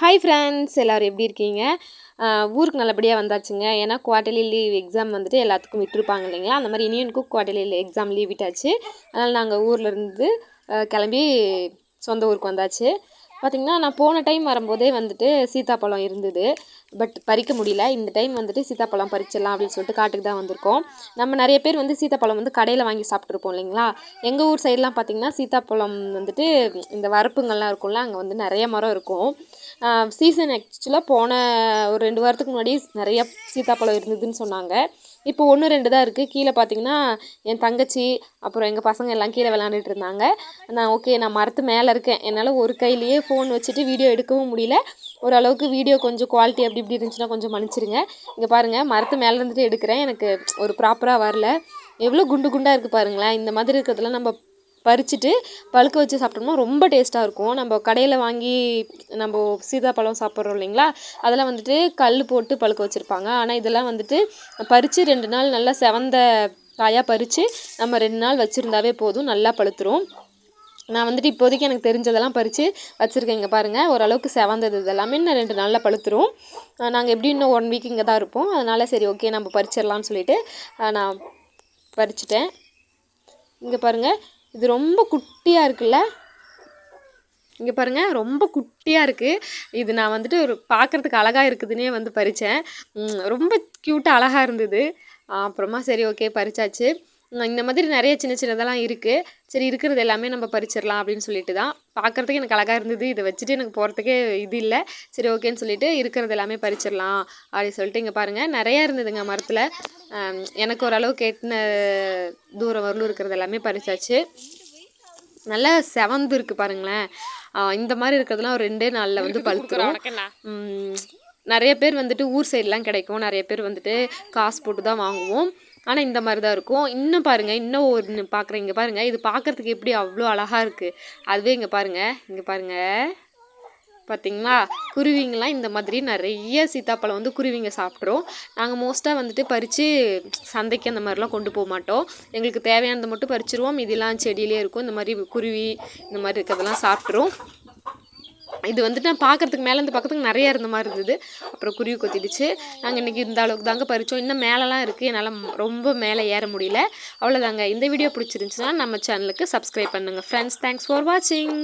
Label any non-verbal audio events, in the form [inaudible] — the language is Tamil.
ஹாய் ஃப்ரெண்ட்ஸ் எல்லோரும் எப்படி இருக்கீங்க? ஊருக்கு நல்லபடியாக வந்தாச்சுங்க. ஏன்னா குவார்டர்லி லீவ் எக்ஸாம் வந்துட்டு எல்லாத்துக்கும் விட்டுருப்பாங்க இல்லைங்களா? அந்த மாதிரி இனியனுக்கும் குவார்டர்லி எக்ஸாம் லீவ் விட்டாச்சு. அதனால் நாங்கள் ஊரில் இருந்து கிளம்பி சொந்த ஊருக்கு வந்தாச்சு. பார்த்திங்கன்னா நான் போன டைம் வரும்போதே வந்துட்டு சீத்தாப்பழம் இருந்தது. பட் பறிக்க முடியல. இந்த டைம் வந்துட்டு சீத்தாப்பழம் பறிச்சிடலாம் அப்படின்னு சொல்லிட்டு காட்டுக்கு தான் வந்திருக்கோம். நம்ம நிறைய பேர் வந்து சீத்தாப்பழம் வந்து கடையில் வாங்கி சாப்பிட்ருப்போம் இல்லைங்களா? எங்கள் ஊர் சைட்லாம் பார்த்திங்கன்னா சீத்தாப்பழம் வந்துட்டு இந்த வரப்புங்கள்லாம் இருக்கும்ல அங்கே வந்து நிறைய மரம் இருக்கும். சீசன் ஆக்சுவலாக போன ஒரு ரெண்டு வாரத்துக்கு முன்னாடி நிறைய சீத்தாப்பழம் இருந்ததுன்னு சொன்னாங்க. இப்போ ஒன்று ரெண்டு தான் இருக்குது கீழே பார்த்தீங்கன்னா என் தங்கச்சி அப்புறம் எங்கள் பசங்க எல்லாம் கீழே விளாண்டுட்டு இருந்தாங்க. நான் ஓகே நான் மரத்து மேலே இருக்கேன். என்னால் ஒரு கையிலேயே ஃபோன் வச்சுட்டு வீடியோ எடுக்கவும் முடியல. ஓரளவுக்கு வீடியோ கொஞ்சம் குவாலிட்டி அப்படி இப்படி இருந்துச்சுன்னா கொஞ்சம் மன்னிச்சிருங்க. இங்கே பாருங்கள் மரத்து மேலே இருந்துட்டு எடுக்கிறேன். எனக்கு ஒரு ப்ராப்பராக வரல. எவ்வளோ குண்டு குண்டாக இருக்குது பாருங்களேன். இந்த மாதிரி இருக்கிறதுலாம் நம்ம பறிச்சுட்டு பழுக்க வச்சு சாப்பிட்டோம்னா ரொம்ப டேஸ்ட்டாக இருக்கும். நம்ம கடையில் வாங்கி நம்ம சீதாப்பழம் சாப்பிட்றோம் இல்லைங்களா? அதெல்லாம் வந்துட்டு கல் போட்டு பழுக்க வச்சுருப்பாங்க. ஆனால் இதெல்லாம் வந்துட்டு பறித்து ரெண்டு நாள் நல்லா செவந்த காயாக பறித்து நம்ம ரெண்டு நாள் வச்சுருந்தாவே போதும் நல்லா பழுத்துரும். நான் வந்துட்டு இப்போதைக்கு எனக்கு தெரிஞ்சதெல்லாம் பறித்து வச்சுருக்கேன். இங்கே பாருங்கள் ஓரளவுக்கு செவந்தது இதெல்லாமே இன்னும் ரெண்டு நாளில் பழுத்துரும். நாங்கள் எப்படி இன்னும் ஒன் வீக் இங்கே தான் இருப்போம். அதனால் சரி ஓகே நம்ம பறிச்சிடலாம்னு சொல்லிட்டு நான் பறிச்சிட்டேன். இங்கே பாருங்கள் இது ரொம்ப குட்டியாக இருக்குல்ல? இங்கே பாருங்கள் ரொம்ப குட்டியாக இருக்குது இது நான் வந்துட்டு ஒரு பார்க்குறதுக்கு அழகாக இருக்குதுன்னே வந்து பறித்தேன் ரொம்ப க்யூட்டாக அழகாக இருந்தது. அப்புறமா சரி ஓகே பறிச்சாச்சு. இந்த மாதிரி நிறைய சின்ன சின்னதெல்லாம் இருக்குது சரி இருக்கிறது எல்லாமே நம்ம பறிச்சிடலாம் அப்படின்னு சொல்லிட்டு தான். பார்க்குறதுக்கு எனக்கு அழகாக இருந்தது. இதை வச்சுட்டு எனக்கு போகிறதுக்கே இது இல்லை. சரி ஓகேன்னு சொல்லிட்டு இருக்கிறது எல்லாமே பறிச்சிடலாம் அப்படின்னு சொல்லிட்டு இங்கே பாருங்கள் நிறையா இருந்ததுங்க மரத்தில். எனக்கு ஓரளவுக்கு எட்டின தூரம் வரலும் இருக்கிறது எல்லாமே பறிச்சாச்சு. நல்லா செவந்து இருக்கு பாருங்களேன். இந்த மாதிரி இருக்கிறதுலாம் ஒரு ரெண்டே நாளில் வந்து [laughs] பழுத்துரும். நிறைய பேர் வந்துட்டு ஊர் சைட்லாம் கிடைக்கும். நிறைய பேர் வந்துட்டு காசு போட்டு தான் வாங்குவோம். ஆனால் இந்த மாதிரி தான் இருக்கும். இன்னும் பாருங்கள் இன்னும் ஒன்று பார்க்குறேன் இங்கே பாருங்கள் இது பார்க்குறதுக்கு எப்படி அவ்வளோ அழகாக இருக்குது அதுவே இங்கே பாருங்கள் இங்கே பாருங்கள் பார்த்திங்களா குருவிங்கெலாம் இந்த மாதிரி நிறைய சீத்தாப்பழம் வந்து குருவிங்க சாப்பிட்றோம். நாங்கள் மோஸ்ட்டாக வந்துட்டு பறித்து சந்தைக்கு அந்த மாதிரிலாம் கொண்டு போக மாட்டோம். எங்களுக்கு தேவையானதை மட்டும் பறிச்சிருவோம். இதெல்லாம் செடியிலே இருக்கும். இந்த மாதிரி குருவி இந்த மாதிரி இருக்கிறதெல்லாம் சாப்பிட்ரும் இது வந்துட்டு நான் பார்க்கறதுக்கு மேலே இருந்து பக்கத்துக்கு நிறைய இருந்த மாதிரி இருந்தது. அப்புறம் குருவி கொத்திடுச்சு. நாங்கள் இன்றைக்கி இந்த அளவுக்கு தாங்க பறித்தோம் இன்னும் மேலெலாம் இருக்குது என்னால் ரொம்ப மேலே ஏற முடியல. அவ்வளோதாங்க இந்த வீடியோ பிடிச்சிருந்துச்சுன்னா நம்ம சேனலுக்கு சப்ஸ்கிரைப் பண்ணுங்கள் ஃப்ரெண்ட்ஸ் தேங்க்ஸ் ஃபார் வாட்சிங்